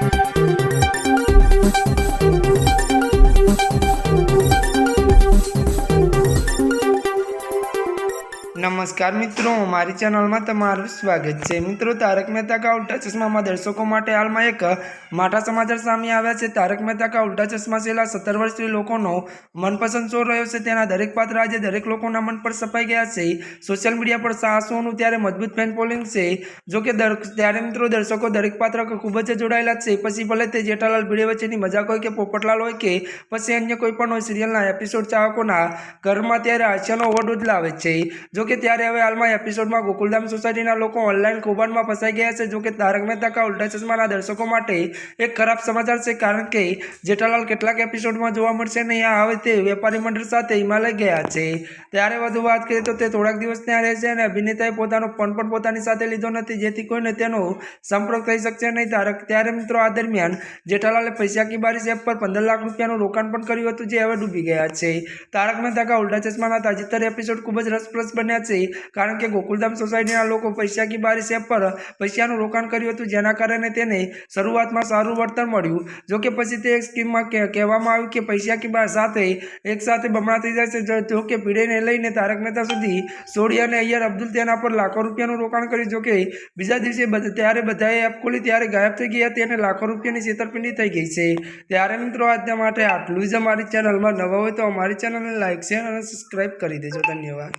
Thank you. નમસ્કાર મિત્રો, મારી ચેનલમાં તમારું સ્વાગત છે. મિત્રો, તારક મહેતા કા ઉલ્ટા ચશ્મામાં દર્શકો માટે હાલમાં એક માઠા સમાચાર સામે આવ્યા છે. તારક મહેતા કા ઉલ્ટા ચશ્મા છેલ્લા સત્તર વર્ષથી લોકોનો મનપસંદ શો રહ્યો છે. તેના દરેક પાત્ર આજે દરેક લોકોના મન પર સફાઈ ગયા છે. સોશિયલ મીડિયા પર સાહસોનું ત્યારે મજબૂત ફેન ફોલોઈંગ છે. જો કે ત્યારે મિત્રો દર્શકો દરેક પાત્ર ખૂબ જ જોડાયેલા છે. પછી ભલે તે જેઠાલાલ ભીડે વચ્ચેની મજાક હોય કે પોપટલાલ હોય કે પછી અન્ય કોઈ પણ હોય સિરિયલના એપિસોડ ચાહકોના ઘરમાં ત્યારે હાસ્યનો ઓવરડોઝ લાવે છે. જો કે ત્યારે હવે હાલમાં એપિસોડમાં ગોકુલધામ સોસાયટીના લોકો ઓનલાઈન કૌભાંડમાં ફસાઈ ગયા છે, જોકે તારક મહેતા કા ઉલ્ટા ચશ્માના દર્શકો માટે એક ખરાબ સમાચાર છે, કારણ કે જેઠાલાલ કેટલાક એપિસોડમાં જોવા મળશે નહીં આ હવે તે વેપારી મંડળ સાથે હિમાલય ગયા છે. ત્યારે વધુ વાત કરીએ તો તે થોડાક દિવસ ત્યાં રહે છે અને અભિનેતાએ પોતાનો ફોન પણ પોતાની સાથે લીધો નથી, જેથી કોઈને તેનો સંપર્ક થઈ શકશે નહીં. તારક, ત્યારે મિત્રો આ દરમિયાન જેઠાલાલે પૈસા કી બારીશ એપ પર પંદર લાખ રૂપિયાનું રોકાણ પણ કર્યું હતું, જે હવે ડૂબી ગયા છે. તારક મહેતા કા ઉલ્ટા ચશ્માના તાજેતર એપિસોડ ખૂબ જ રસપ્રદ બન્યા છે. કારણ કે ગોકુલધામ સોસાયટીના લોકો પૈસા કી બારીશ એપ પર પૈસાનું રોકાણ કર્યું હતું, જેના કારણે તેને શરૂઆતમાં સારું વળતર મળ્યું. જો કે પછી તે એક સ્કીમમાં કહેવામાં આવ્યું કે પૈસા કી બાર સાથે એકસાથે બમણા થઈ જશે જો- કે પીડીને લઈને તારક મહેતા સુધી સોડી અને અય્યર અબ્દુલ તેના પર લાખો રૂપિયાનું રોકાણ કર્યું. જોકે બીજા દિવસે ત્યારે બધાએ એપ ખોલી, ત્યારે ગાયબ થઈ ગઈ હતી અને લાખો રૂપિયાની છેતરપિંડી થઈ ગઈ છે. ત્યારે મિત્રો આજના માટે આટલું જ અમારી ચેનલમાં નવા હોય તો અમારી ચેનલને લાઈક, શેર અને સબસ્ક્રાઈબ કરી દેજો. ધન્યવાદ.